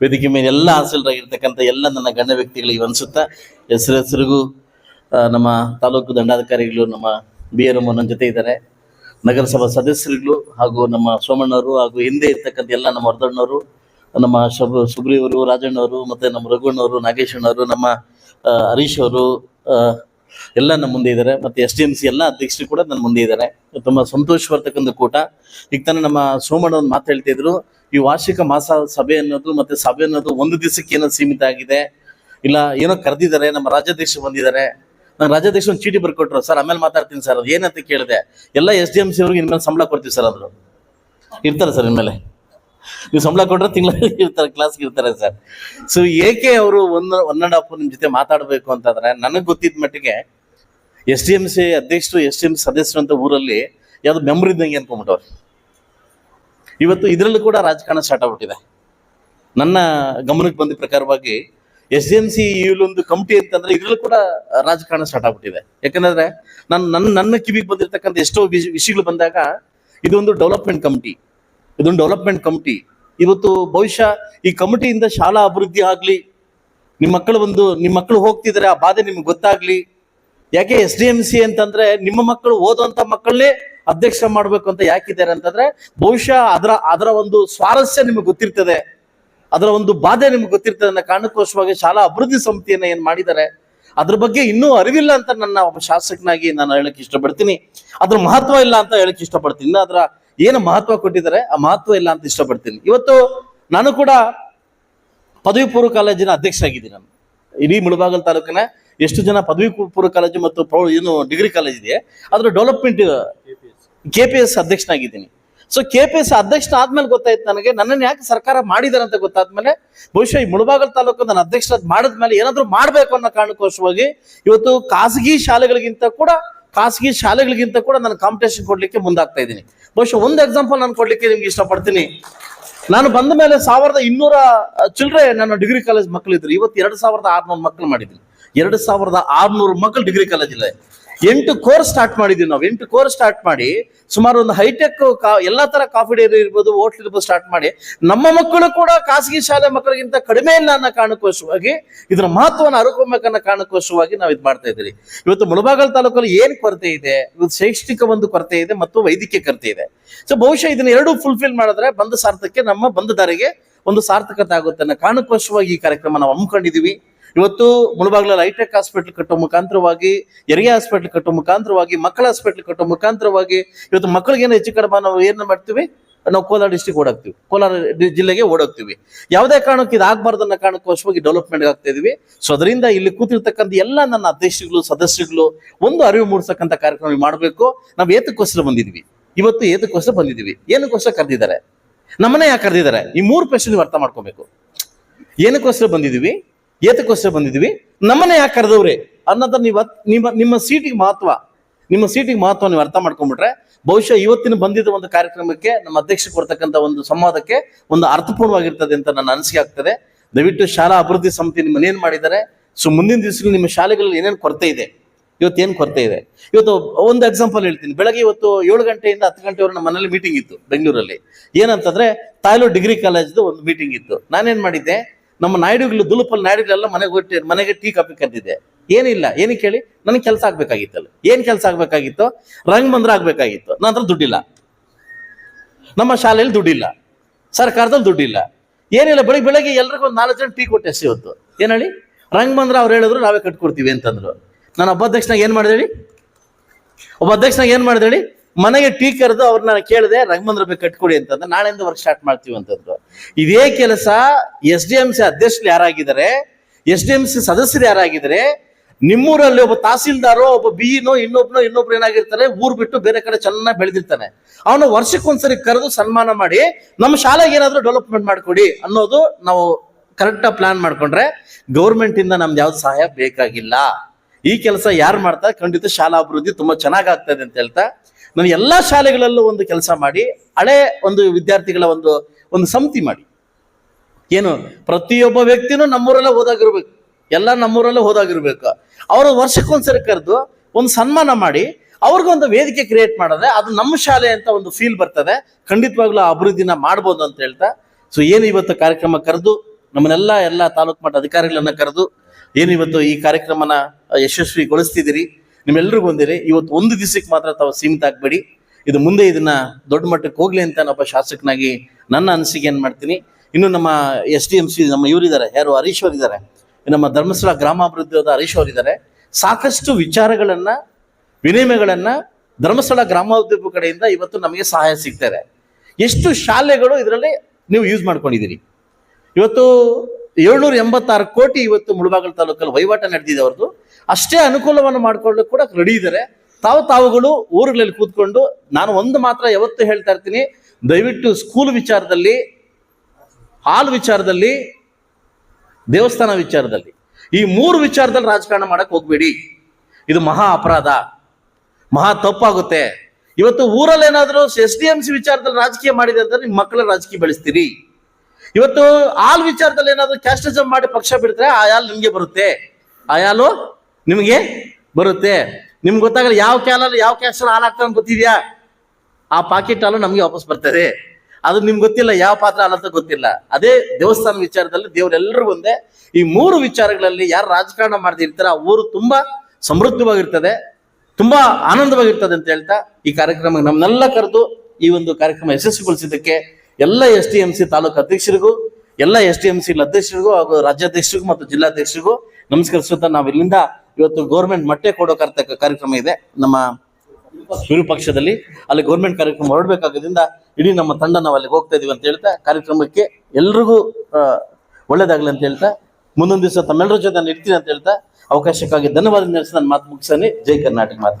ವೇದಿಕೆ ಮೇಲೆ ಎಲ್ಲ ಹಾಸಲರಾಗಿರ್ತಕ್ಕಂಥ ಎಲ್ಲ ನನ್ನ ಗಣ್ಯ ವ್ಯಕ್ತಿಗಳಿಗೆ ಅನ್ಸುತ್ತಾ ಹೆಸರು ಹೆಸರಿಗೂ ನಮ್ಮ ತಾಲೂಕು ದಂಡಾಧಿಕಾರಿಗಳು, ನಮ್ಮ ಬಿ ಆರ್ ನನ್ನ ಜೊತೆ ಇದ್ದಾರೆ. ನಗರಸಭಾ ಸದಸ್ಯರುಗಳು ಹಾಗೂ ನಮ್ಮ ಸೋಮಣ್ಣವರು ಹಾಗೂ ಹಿಂದೆ ಇರ್ತಕ್ಕಂಥ ಎಲ್ಲ ನಮ್ಮ ವರ್ಧಣ್ಣವರು ನಮ್ಮ ಶಬ, ಸುಗ್ರೀವರು, ರಾಜಣ್ಣವರು ಮತ್ತೆ ನಮ್ಮ ರಘುಣ್ಣವರು ನಾಗೇಶಣ್ಣವರು, ನಮ್ಮ ಹರೀಶ್ ಅವರು ಎಲ್ಲ ನಮ್ಮ ಮುಂದೆ ಇದ್ದಾರೆ. ಮತ್ತೆ ಎಸ್ ಡಿ ಎಂ ಸಿ ಎಲ್ಲ ಅಧ್ಯಕ್ಷರು ಕೂಡ ನನ್ನ ಮುಂದೆ ಇದ್ದಾರೆ. ತುಂಬಾ ಸಂತೋಷ ಬರ್ತಕ್ಕಂಥ ಕೂಟ. ಈಗ ತಾನೇ ನಮ್ಮ ಸೋಮಣ್ಣ ಒಂದು ಮಾತು ಹೇಳ್ತಾ ಇದ್ರು. ಈ ವಾರ್ಷಿಕ ಮಾಸ ಸಭೆ ಅನ್ನೋದು ಮತ್ತೆ ಸಭೆ ಅನ್ನೋದು ಒಂದು ದಿವಸಕ್ಕೆ ಏನೋ ಸೀಮಿತ ಆಗಿದೆ. ಇಲ್ಲ, ಏನೋ ಕರೆದಿದ್ದಾರೆ, ನಮ್ಮ ರಾಜ್ಯಾಧ್ಯಕ್ಷ ಬಂದಿದ್ದಾರೆ. ನಾನು ರಾಜ್ಯಾಧ್ಯಕ್ಷ ಒಂದು ಚೀಟಿ ಬರ್ಕೊಟ್ರು. ಸರ್, ಆಮೇಲೆ ಮಾತಾಡ್ತೀನಿ ಸರ್, ಅದು ಏನಂತ ಕೇಳಿದೆ. ಎಲ್ಲ ಎಸ್ ಡಿ ಎಂ ಸಿ ಅವ್ರಿಗೆ ಇನ್ಮೇಲೆ ಸಂಬಳ ಕೊಡ್ತೀವಿ ಸರ್ ಅದ್ರು ಇರ್ತಾರೆ ಸರ್ ಇನ್ಮೇಲೆ. ನೀವು ಸಂಬಳ ಕೊಟ್ರೆ ತಿಂಗಳ ಇರ್ತಾರೆ, ಕ್ಲಾಸ್ಗೆ ಇರ್ತಾರೆ ಸರ್. ಸೊ ಏಕೆ ಅವರು ಒಂದು ಒನ್ ಆ್ಯಂಡ್ ಹಾಫ್ ನಿಮ್ಮ ಜೊತೆ ಮಾತಾಡಬೇಕು ಅಂತಂದ್ರೆ ನನಗೆ ಗೊತ್ತಿದ್ದ ಮಟ್ಟಿಗೆ ಎಸ್ ಡಿ ಎಂ ಸಿ ಅಧ್ಯಕ್ಷರು, ಎಸ್ ಡಿ ಎಂ ಸಿ ಸದಸ್ಯರು ಅಂತ ಊರಲ್ಲಿ ಯಾವ್ದು ಮೆಂಬರ್ ಇದ್ದಂಗೆ ಅನ್ಕೊಂಡ್ಬಿಟ್ಟವ್ರು. ಇವತ್ತು ಇದರಲ್ಲೂ ಕೂಡ ರಾಜಕಾರಣ ಸ್ಟಾರ್ಟ್ ಆಗ್ಬಿಟ್ಟಿದೆ. ನನ್ನ ಗಮನಕ್ಕೆ ಬಂದ ಪ್ರಕಾರವಾಗಿ ಎಸ್ ಡಿ ಎಂ ಸಿ ಇಲ್ಲೊಂದು ಕಮಿಟಿ ಅಂತಂದ್ರೆ ಇದ್ರಲ್ಲೂ ಕೂಡ ರಾಜಕಾರಣ ಸ್ಟಾರ್ಟ್ ಆಗ್ಬಿಟ್ಟಿದೆ. ಯಾಕಂದ್ರೆ ನಾನು ನನ್ನ ನನ್ನ ಕಿವಿಗೆ ಬಂದಿರತಕ್ಕಂಥ ಎಷ್ಟೋ ವಿಷ- ವಿಷಯಗಳು ಬಂದಾಗ ಇದೊಂದು ಡೆವಲಪ್ಮೆಂಟ್ ಕಮಿಟಿ ಇದೊಂದು ಡೆವಲಪ್ಮೆಂಟ್ ಕಮಿಟಿ ಇವತ್ತು ಬಹುಶಃ ಈ ಕಮಿಟಿಯಿಂದ ಶಾಲಾ ಅಭಿವೃದ್ಧಿ ಆಗ್ಲಿ ನಿಮ್ಮ ಮಕ್ಕಳು ಒಂದು ನಿಮ್ಮ ಮಕ್ಕಳು ಹೋಗ್ತಿದ್ರೆ, ಆ ಬಾಧೆ ನಿಮ್ಗೆ ಗೊತ್ತಾಗ್ಲಿ ಯಾಕೆ ಎಸ್ ಡಿ ಎಂ ಸಿ ಅಂತಂದ್ರೆ ನಿಮ್ಮ ಮಕ್ಕಳು ಓದುವಂತ ಮಕ್ಕಳನ್ನೇ ಅಧ್ಯಕ್ಷ ಮಾಡ್ಬೇಕು ಅಂತ ಯಾಕಿದ್ದಾರೆ ಅಂತಂದ್ರೆ ಬಹುಶಃ ಅದರ ಅದರ ಒಂದು ಸ್ವಾರಸ್ಯ ನಿಮ್ಗೆ ಗೊತ್ತಿರ್ತದೆ. ಅದರ ಒಂದು ಬಾಧೆ ನಿಮ್ಗೆ ಗೊತ್ತಿರ್ತದೆ ಅನ್ನೋ ಕಾರಣಕ್ಕೋಸ್ಕರವಾಗಿ ಶಾಲಾ ಅಭಿವೃದ್ಧಿ ಸಮಿತಿಯನ್ನ ಏನ್ ಮಾಡಿದ್ದಾರೆ. ಅದ್ರ ಬಗ್ಗೆ ಇನ್ನೂ ಅರಿವಿಲ್ಲ ಅಂತ ನನ್ನ ಒಬ್ಬ ಶಾಸಕನಾಗಿ ನಾನು ಹೇಳಕ್ ಇಷ್ಟಪಡ್ತೀನಿ. ಅದ್ರ ಮಹತ್ವ ಇಲ್ಲ ಅಂತ ಹೇಳಕ್ ಇಷ್ಟಪಡ್ತೀನಿ. ಅದರ ಏನು ಮಹತ್ವ ಕೊಟ್ಟಿದ್ದಾರೆ, ಆ ಮಹತ್ವ ಇಲ್ಲ ಅಂತ ಇಷ್ಟಪಡ್ತೀನಿ. ಇವತ್ತು ನಾನು ಕೂಡ ಪದವಿ ಪೂರ್ವ ಕಾಲೇಜಿನ ಅಧ್ಯಕ್ಷ ಆಗಿದ್ದೀನಿ ನಾನು. ಇಡೀ ಮುಳಬಾಗಲ್ ತಾಲೂಕಿನ ಎಷ್ಟು ಜನ ಪದವಿ ಪೂರ್ವ ಕಾಲೇಜು ಮತ್ತು ಪ್ರೌ, ಏನು ಡಿಗ್ರಿ ಕಾಲೇಜ್ ಇದೆ, ಅದರ ಡೆವಲಪ್ಮೆಂಟ್ ಕೆ ಪಿ ಎಸ್ ಅಧ್ಯಕ್ಷನಾಗಿದ್ದೀನಿ. ಸೊ ಕೆ ಪಿ ಎಸ್ ಅಧ್ಯಕ್ಷನ ಆದ್ಮೇಲೆ ಗೊತ್ತಾಯ್ತು ನನಗೆ, ನನ್ನನ್ನು ಯಾಕೆ ಸರ್ಕಾರ ಮಾಡಿದಾರೆ ಅಂತ ಗೊತ್ತಾದ್ಮೇಲೆ, ಬಹುಶಃ ಈ ಮುಳಬಾಗಲ್ ತಾಲೂಕು ನನ್ನ ಅಧ್ಯಕ್ಷ ಮಾಡಿದ್ಮೇಲೆ ಏನಾದರೂ ಮಾಡ್ಬೇಕು ಅನ್ನೋ ಕಾರಣಕ್ಕೋಸ್ಕರವಾಗಿ ಇವತ್ತು ಖಾಸಗಿ ಶಾಲೆಗಳಿಗಿಂತ ಕೂಡ, ಖಾಸಗಿ ಶಾಲೆಗಳಿಗಿಂತ ಕೂಡ ನಾನು ಕಾಂಪಿಟೇಷನ್ ಕೊಡ್ಲಿಕ್ಕೆ ಮುಂದಾಗ್ತಾ ಇದ್ದೀನಿ. ಬಹುಶಃ ಒಂದು ಎಕ್ಸಾಂಪಲ್ ನಾನು ಕೊಡ್ಲಿಕ್ಕೆ ನಿಮ್ಗೆ ಇಷ್ಟಪಡ್ತೀನಿ. ನಾನು ಬಂದ ಮೇಲೆ ಸಾವಿರದ ಇನ್ನೂರ ಚಿಲ್ಲರೆ ನನ್ನ ಡಿಗ್ರಿ ಕಾಲೇಜ್ ಮಕ್ಕಳಿದ್ರು ಇವತ್ತು ಎರಡು ಸಾವಿರದ ಆರ್ನೂರು ಮಕ್ಕಳು ಮಾಡಿದ್ವಿ ಎರಡು ಸಾವಿರದ ಆರ್ನೂರು ಮಕ್ಕಳು ಡಿಗ್ರಿ ಕಾಲೇಜ್ ಇಲ್ಲ ಎಂಟು ಕೋರ್ಸ್ ಸ್ಟಾರ್ಟ್ ಮಾಡಿದ್ದೀವಿ ನಾವು. ಎಂಟು ಕೋರ್ಸ್ ಸ್ಟಾರ್ಟ್ ಮಾಡಿ ಸುಮಾರು ಒಂದು ಹೈಟೆಕ್ ಎಲ್ಲಾ ತರ ಕಾಫಿ ಡೇರಿ ಇರ್ಬೋದು ಹೋಟ್ಲ್ ಇರ್ಬೋದು ಸ್ಟಾರ್ಟ್ ಮಾಡಿ ನಮ್ಮ ಮಕ್ಕಳು ಕೂಡ ಖಾಸಗಿ ಶಾಲೆ ಮಕ್ಕಳಿಗಿಂತ ಕಡಿಮೆ ಇಲ್ಲ ಅನ್ನೋ ಕಾರಣಕ್ಕೋಸ್ಕರವಾಗಿ ಇದರ ಮಹತ್ವವನ್ನು ಅರಿಕೊಳ್ಬೇಕನ್ನೋ ಕಾರಣಕ್ಕೋಸ್ಕರವಾಗಿ ನಾವು ಇದು ಮಾಡ್ತಾ ಇದ್ದೀವಿ ಇವತ್ತು ಮುಳಬಾಗಲ್ ತಾಲೂಕಲ್ಲಿ ಏನು ಕೊರತೆ ಇದೆ? ಇವತ್ತು ಶೈಕ್ಷಣಿಕ ಒಂದು ಕೊರತೆ ಇದೆ ಮತ್ತು ವೈದ್ಯಕೀಯ ಕೊರತೆ ಇದೆ. ಸೊ ಬಹುಶಃ ಇದನ್ನ ಎರಡು ಫುಲ್ಫಿಲ್ ಮಾಡಿದ್ರೆ ಬಂದ ಸಾರ್ಥಕ್ಕೆ ನಮ್ಮ ಬಂದ ದಾರಿಗೆ ಒಂದು ಸಾರ್ಥಕತೆ ಆಗುತ್ತೆ ಅನ್ನೋ ಕಾರಣಕ್ಕೋಸ್ಕರವಾಗಿ ಈ ಕಾರ್ಯಕ್ರಮ ನಾವು ಹಮ್ಮಿಕೊಂಡಿದೀವಿ ಇವತ್ತು ಮುಳಬಾಗ್ಲಲ್ಲಿ ಹೈಟೆಕ್ ಹಾಸ್ಪಿಟಲ್ ಕಟ್ಟೋ ಮುಖಾಂತರವಾಗಿ ಹೆರಿಗೆ ಹಾಸ್ಪಿಟಲ್ ಕಟ್ಟೋ ಮುಖಾಂತರವಾಗಿ, ಮಕ್ಕಳ ಹಾಸ್ಪಿಟಲ್ ಕಟ್ಟೋ ಮುಖಾಂತರವಾಗಿ ಇವತ್ತು ಮಕ್ಕಳಿಗೆ ಏನು ಹೆಚ್ಚು ಕಡಿಮೆ ನಾವು ಏನು ಮಾಡ್ತೀವಿ? ನಾವು ಕೋಲಾರ ಡಿಸ್ಟಿಕ್ ಓಡಾಕ್ತಿವಿ. ಕೋಲಾರ ಜಿಲ್ಲೆಗೆ ಓಡೋಗ್ತೀವಿ. ಯಾವುದೇ ಕಾರಣಕ್ಕೆ ಇದು ಆಗ್ಬಾರ್ದು ಅನ್ನೋ ಕಾರಣಕ್ಕೋಸ್ಕರವಾಗಿ ಡೆವಲಪ್ಮೆಂಟ್ ಆಗ್ತಾ ಇದೀವಿ. ಸೊ ಅದರಿಂದ ಇಲ್ಲಿ ಕೂತಿರ್ತಕ್ಕಂಥ ಎಲ್ಲ ನನ್ನ ಅಧ್ಯಕ್ಷಗಳು ಸದಸ್ಯರುಗಳು ಒಂದು ಅರಿವು ಮೂಡಿಸಕ್ಕಂಥ ಕಾರ್ಯಕ್ರಮ ಮಾಡಬೇಕು. ನಾವು ಏತಕ್ಕೋಸ್ಕರ ಬಂದಿದ್ವಿ ಇವತ್ತು ಏತಕ್ಕೋಸ್ಕರ ಬಂದಿದ್ದೀವಿ. ಏನಕ್ಕೋಸ್ಕರ ಕರೆದಿದ್ದಾರೆ? ನಮ್ಮನೆ ಯಾಕೆ ಕರೆದಿದ್ದಾರೆ? ಈ ಮೂರು ಪ್ರಶ್ನೆ ನೀವು ಅರ್ಥ ಮಾಡ್ಕೋಬೇಕು. ಏನಕ್ಕೋಸ್ಕರ ಬಂದಿದ್ದೀವಿ? ಏತಕ್ಕೋಸ್ಕರ ಬಂದಿದ್ವಿ ನಮ್ಮನೆ ಯಾಕೆ ಕರೆದವ್ರೆ? ಅನ್ನೋದ್ರ ನೀವು ನಿಮ್ಮ ನಿಮ್ಮ ಸೀಟಿಗೆ ಮಹತ್ವ. ನಿಮ್ಮ ಸೀಟಿಗೆ ಮಹತ್ವ ನೀವು ಅರ್ಥ ಮಾಡ್ಕೊಂಡ್ಬಿಟ್ರೆ, ಬಹುಶಃ ಇವತ್ತಿನ ಬಂದಿದ್ದ ಒಂದು ಕಾರ್ಯಕ್ರಮಕ್ಕೆ, ನಮ್ಮ ಅಧ್ಯಕ್ಷ ಕೊಡ್ತಕ್ಕಂಥ ಒಂದು ಸಂವಾದಕ್ಕೆ ಒಂದು ಅರ್ಥಪೂರ್ಣವಾಗಿರ್ತದೆ ಅಂತ ನನ್ನ ಅನಿಸಿಕೆ ಆಗ್ತದೆ. ದಯವಿಟ್ಟು ಶಾಲಾ ಅಭಿವೃದ್ಧಿ ಸಮಿತಿ ನಿಮ್ಮನ್ನ ಏನ್ ಮಾಡಿದ್ದಾರೆ? ಸೊ, ಮುಂದಿನ ದಿವಸದಲ್ಲಿ ನಿಮ್ಮ ಶಾಲೆಗಳಲ್ಲಿ ಏನೇನು ಕೊರತೆ ಇದೆ? ಇವತ್ತು ಏನು ಕೊರತೆ ಇದೆ? ಇವತ್ತು ಒಂದು ಎಕ್ಸಾಂಪಲ್ ಹೇಳ್ತೀನಿ. ಬೆಳಗ್ಗೆ ಇವತ್ತು ಏಳು ಗಂಟೆಯಿಂದ ಹತ್ತು ಗಂಟೆವರೆಗೆ ನಮ್ಮ ಮನೇಲಿ ಮೀಟಿಂಗ್ ಇತ್ತು ಬೆಂಗಳೂರಲ್ಲಿ. ಏನಂತಂದ್ರೆ ತಾಯ್ಲೂರು ಡಿಗ್ರಿ ಕಾಲೇಜ್ದು ಒಂದು ಮೀಟಿಂಗ್ ಇತ್ತು. ನಾನೇನ್ ಮಾಡಿದ್ದೆ? ನಮ್ಮ ನಾಯ್ಡುಗಳು, ದುಲುಪಲ್ಲಿ ನಾಯ್ಡುಗಳೆಲ್ಲ ಮನೆಗೆ ಹೊಟ್ಟೆ ಮನೆಗೆ ಟೀ, ಕಾಫಿ ಕಂತಿದೆ ಏನಿಲ್ಲ, ಏನಕ್ಕೆ ಹೇಳಿ? ನನಗೆ ಕೆಲಸ ಆಗ್ಬೇಕಾಗಿತ್ತಲ್ಲ ಏನು ಕೆಲಸ ಆಗ್ಬೇಕಾಗಿತ್ತು? ರಂಗಮಂದ್ರ ಆಗ್ಬೇಕಾಗಿತ್ತು. ನನ್ನ ಹತ್ರ ದುಡ್ಡಿಲ್ಲ. ನಮ್ಮ ಶಾಲೆಯಲ್ಲಿ ದುಡ್ಡಿಲ್ಲ. ಸರ್ಕಾರದಲ್ಲಿ ದುಡ್ಡಿಲ್ಲ. ಏನಿಲ್ಲ ಬೆಳಿಗ್ಗೆ ಬೆಳಗ್ಗೆ ಎಲ್ರಿಗೂ ಒಂದು ನಾಲ್ಕು ಜನ ಟೀ ಕೊಟ್ಟೆ ಇವತ್ತು ಏನ್ ಹೇಳಿ? ರಂಗಮಂದ್ರ ಅವ್ರು ಹೇಳಿದ್ರು, ನಾವೇ ಕಟ್ಕೊಡ್ತೀವಿ ಅಂತಂದ್ರು. ನಾನು ಒಬ್ಬ ಅಧ್ಯಕ್ಷನಾಗ ಏನು ಮಾಡಿದೆ ಹೇಳಿ? ಒಬ್ಬ ಅಧ್ಯಕ್ಷನಾಗ ಏನು ಮಾಡಿದೆ ಹೇಳಿ? ಮನೆಗೆ ಟೀ ಕರೆದು ಅವ್ರನ್ನ ಕೇಳಿದೆ ರಂಗಮಂದ್ರ ಬೇಕು ಕಟ್ಕೊಡಿ ಅಂತಂದ್ರೆ ನಾಳೆಯಿಂದ ವರ್ಕ್ ಸ್ಟಾರ್ಟ್ ಮಾಡ್ತೀವಿ ಅಂತಂದ್ರು. ಇದೇ ಕೆಲಸ ಎಸ್ ಡಿ ಎಂ ಸಿ ಅಧ್ಯಕ್ಷರು ಯಾರಾಗಿದ್ದಾರೆ, ಎಸ್ ಡಿ ಎಂ ಸಿ ಸದಸ್ಯರು ಯಾರಾಗಿದ್ದಾರೆ, ನಿಮ್ಮೂರಲ್ಲಿ ಒಬ್ಬ ತಹಸೀಲ್ದಾರೋ, ಒಬ್ಬ ಬಿಇನೋ ಇನ್ನೊಬ್ನೋ, ಇನ್ನೊಬ್ರು ಏನಾಗಿರ್ತಾರೆ, ಊರ್ ಬಿಟ್ಟು ಬೇರೆ ಕಡೆ ಚೆನ್ನಾಗಿ ಬೆಳೆದಿರ್ತಾನೆ. ಅವನು ವರ್ಷಕ್ಕೊಂದ್ಸರಿ ಕರೆದು ಸನ್ಮಾನ ಮಾಡಿ, ನಮ್ಮ ಶಾಲೆಗೆ ಏನಾದ್ರೂ ಡೆವಲಪ್ಮೆಂಟ್ ಮಾಡ್ಕೊಡಿ ಅನ್ನೋದು ನಾವು ಕರೆಕ್ಟಾಗಿ ಪ್ಲಾನ್ ಮಾಡ್ಕೊಂಡ್ರೆ ಗೌರ್ಮೆಂಟಿಂದ ನಮ್ದು ಯಾವ್ದು ಸಹಾಯ ಬೇಕಾಗಿಲ್ಲ. ಈ ಕೆಲಸ ಯಾರು ಮಾಡ್ತಾ? ಖಂಡಿತ ಶಾಲಾ ಅಭಿವೃದ್ಧಿ ತುಂಬಾ ಚೆನ್ನಾಗಾಗ್ತದೆ ಅಂತ ಹೇಳ್ತಾ, ನಾನು ಎಲ್ಲಾ ಶಾಲೆಗಳಲ್ಲೂ ಒಂದು ಕೆಲಸ ಮಾಡಿ, ಹಳೆ ಒಂದು ವಿದ್ಯಾರ್ಥಿಗಳ ಒಂದು ಒಂದು ಸಮಿತಿ ಮಾಡಿ. ಏನು, ಪ್ರತಿಯೊಬ್ಬ ವ್ಯಕ್ತಿನೂ ನಮ್ಮೂರಲ್ಲೇ ಹೋದಾಗಿರ್ಬೇಕು. ಎಲ್ಲ ನಮ್ಮೂರಲ್ಲೇ ಹೋದಾಗಿರ್ಬೇಕು. ಅವರು ವರ್ಷಕ್ಕೊಂದ್ಸರಿ ಕರೆದು ಒಂದು ಸನ್ಮಾನ ಮಾಡಿ, ಅವ್ರಿಗೊಂದು ವೇದಿಕೆ ಕ್ರಿಯೇಟ್ ಮಾಡಿದ್ರೆ ಅದು ನಮ್ಮ ಶಾಲೆ ಅಂತ ಒಂದು ಫೀಲ್ ಬರ್ತದೆ. ಖಂಡಿತವಾಗ್ಲೂ ಆ ಅಭಿವೃದ್ಧಿನ ಮಾಡ್ಬೋದು ಅಂತ ಹೇಳ್ತಾ ಸೊ ಏನು ಇವತ್ತು ಕಾರ್ಯಕ್ರಮ ಕರೆದು, ನಮ್ಮನ್ನೆಲ್ಲ ಎಲ್ಲ ತಾಲೂಕು ಮಟ್ಟ ಅಧಿಕಾರಿಗಳನ್ನ ಕರೆದು ಏನು ಇವತ್ತು ಈ ಕಾರ್ಯಕ್ರಮನ ಯಶಸ್ವಿಗೊಳಿಸ್ತಿದ್ದೀರಿ? ನಿಮ್ಮೆಲ್ಲರಿಗೂ ಬಂದಿರಿ ಇವತ್ತು ಒಂದು ದಿವಸಕ್ಕೆ ಮಾತ್ರ ತಾವು ಸೀಮಿತ ಆಗಬೇಡಿ. ಇದು ಮುಂದೆ ಇದನ್ನ ದೊಡ್ಡ ಮಟ್ಟಕ್ಕೆ ಹೋಗ್ಲಿ ಅಂತ ನಾನೊಬ್ಬ ಶಾಸಕನಾಗಿ ನನ್ನ ಅನಿಸಿಕೆ ಏನ್ ಮಾಡ್ತೀನಿ. ಇನ್ನು ನಮ್ಮ ಎಸ್ ಡಿ ಎಂ ಸಿ, ನಮ್ಮ ಇವರಿದ್ದಾರೆ, ಯಾರು? ಹರೀಶ್ ಅವರು ಇದ್ದಾರೆ ನಮ್ಮ ಧರ್ಮಸ್ಥಳ ಗ್ರಾಮಾಭಿವೃದ್ಧಿ ಹರೀಶ್ ಅವರಿದ್ದಾರೆ. ಸಾಕಷ್ಟು ವಿಚಾರಗಳನ್ನ, ವಿನಿಮಯಗಳನ್ನ ಧರ್ಮಸ್ಥಳ ಗ್ರಾಮಾಭಿವೃದ್ಧಿ ಕಡೆಯಿಂದ ಇವತ್ತು ನಮಗೆ ಸಹಾಯ ಸಿಗ್ತಾ ಎಷ್ಟು ಶಾಲೆಗಳು ಇದರಲ್ಲಿ ನೀವು ಯೂಸ್ ಮಾಡ್ಕೊಂಡಿದ್ದೀರಿ? ಇವತ್ತು ಏಳ್ನೂರ ಎಂಬತ್ತಾರು ಕೋಟಿ ಇವತ್ತು ಮುಳಬಾಗಲ್ ತಾಲೂಕಲ್ಲಿ ವಹಿವಾಟ ನಡೆದಿದೆ ಅವ್ರದ್ದು ಅಷ್ಟೇ ಅನುಕೂಲವನ್ನು ಮಾಡ್ಕೊಳ್ಳೋಕೆ ಕೂಡ ರೆಡಿ ಇದ್ದಾರೆ ತಾವು ತಾವುಗಳು ಊರುಗಳಲ್ಲಿ ಕೂತ್ಕೊಂಡು ನಾನು ಒಂದು ಮಾತ್ರ ಯಾವತ್ತೂ ಹೇಳ್ತಾ ಇರ್ತೀನಿ, ದಯವಿಟ್ಟು ಸ್ಕೂಲ್ ವಿಚಾರದಲ್ಲಿ ಹಾಲ್ ವಿಚಾರದಲ್ಲಿ, ದೇವಸ್ಥಾನ ವಿಚಾರದಲ್ಲಿ. ಈ ಮೂರು ವಿಚಾರದಲ್ಲಿ ರಾಜಕಾರಣ ಮಾಡಕ್ ಹೋಗ್ಬೇಡಿ. ಇದು ಮಹಾ ಅಪರಾಧ, ಮಹಾ ತಪ್ಪಾಗುತ್ತೆ. ಇವತ್ತು ಊರಲ್ಲಿ ಏನಾದರೂ ಎಸ್ ಡಿ ಎಂ ಸಿ ವಿಚಾರದಲ್ಲಿ ರಾಜಕೀಯ ಮಾಡಿದೆ ಅಂದ್ರೆ ನಿಮ್ಮ ಮಕ್ಕಳ ರಾಜಕೀಯ ಬೆಳೆಸ್ತೀರಿ. ಇವತ್ತು ಆಲ್ ವಿಚಾರದಲ್ಲಿ ಏನಾದ್ರು ಕ್ಯಾಸ್ಟಿಸಮ್ ಮಾಡಿ ಪಕ್ಷ ಬಿಡ್ತಾರೆ, ಆ ಯಾಲ್ ನಿಮ್ಗೆ ಬರುತ್ತೆ. ಆ ಯಾಲು ನಿಮಗೆ ಬರುತ್ತೆ. ನಿಮ್ಗೆ ಗೊತ್ತಾಗಲ್ಲ ಯಾವ ಕ್ಯಾಲಲ್ಲಿ ಯಾವ ಕ್ಯಾಸ್ಟಲ್ಲಿ ಹಾಲ್ ಅಂತ ಗೊತ್ತಿದ್ಯಾ? ಆ ಪಾಕೆಟ್ ಹಾಲು ನಮಗೆ ವಾಪಸ್ ಬರ್ತದೆ. ಅದು ನಿಮ್ಗೆ ಗೊತ್ತಿಲ್ಲ, ಯಾವ ಪಾತ್ರ ಹಾಲು ಅಂತ ಗೊತ್ತಿಲ್ಲ. ಅದೇ ದೇವಸ್ಥಾನ ವಿಚಾರದಲ್ಲಿ ದೇವರೆಲ್ಲರೂ ಒಂದೇ, ಈ ಮೂರು ವಿಚಾರಗಳಲ್ಲಿ ಯಾರು ರಾಜಕಾರಣ ಮಾಡ್ತಿರ್ತಾರೆ ಆ ಊರು ತುಂಬಾ ಸಮೃದ್ಧವಾಗಿರ್ತದೆ, ತುಂಬಾ ಆನಂದವಾಗಿರ್ತದೆ ಅಂತ ಹೇಳ್ತಾ ಈ ಕಾರ್ಯಕ್ರಮ ನಮ್ಮನ್ನೆಲ್ಲ ಕರೆದು ಈ ಒಂದು ಕಾರ್ಯಕ್ರಮ ಯಶಸ್ವಿಗೊಳಿಸಿದ್ದಕ್ಕೆ ಎಲ್ಲ S T M C taluk ಅಧ್ಯಕ್ಷರಿಗೂ, ಎಲ್ಲ ಎಸ್ ಟಿ ಎಂ ಸಿ ಅಧ್ಯಕ್ಷರಿಗೂ ಹಾಗೂ ರಾಜ್ಯಾಧ್ಯಕ್ಷರಿಗೂ ಮತ್ತು ಜಿಲ್ಲಾಧ್ಯಕ್ಷರಿಗೂ ನಮಸ್ಕರಿಸುತ್ತಾ ನಾವು ಇಲ್ಲಿಂದ ಇವತ್ತು ಗೌರ್ಮೆಂಟ್ ಮೊಟ್ಟೆ ಕೊಡೋ ಕಾರ್ಯಕ್ರಮ ಇದೆ. ನಮ್ಮ ಪಕ್ಷದಲ್ಲಿ ಅಲ್ಲಿ ಗೌರ್ಮೆಂಟ್ ಕಾರ್ಯಕ್ರಮ ಹೊರಡಬೇಕಾಗೋದ್ರಿಂದ ಇಡೀ ನಮ್ಮ ತಂಡ ನಾವು ಅಲ್ಲಿಗೆ ಹೋಗ್ತಾ ಇದೀವಿ ಅಂತ ಹೇಳ್ತಾ, ಕಾರ್ಯಕ್ರಮಕ್ಕೆ ಎಲ್ರಿಗೂ ಒಳ್ಳೇದಾಗಲಿ ಒಳ್ಳೇದಾಗ್ಲಿ ಅಂತ ಹೇಳ್ತಾ, ಮುಂದೊಂದು ದಿವಸ ತಮ್ಮೆಲ್ಲರ ಜೊತೆ ನಾನು ಇರ್ತೀನಿ ಅಂತ ಹೇಳ್ತಾ, ಅವಕಾಶಕ್ಕಾಗಿ ಧನ್ಯವಾದ ನಡೆಸಿ ನನ್ನ ಮಾತು ಮುಗಿಸ್ತಾನೆ. ಜೈ ಕರ್ನಾಟಕ ಮಾತು.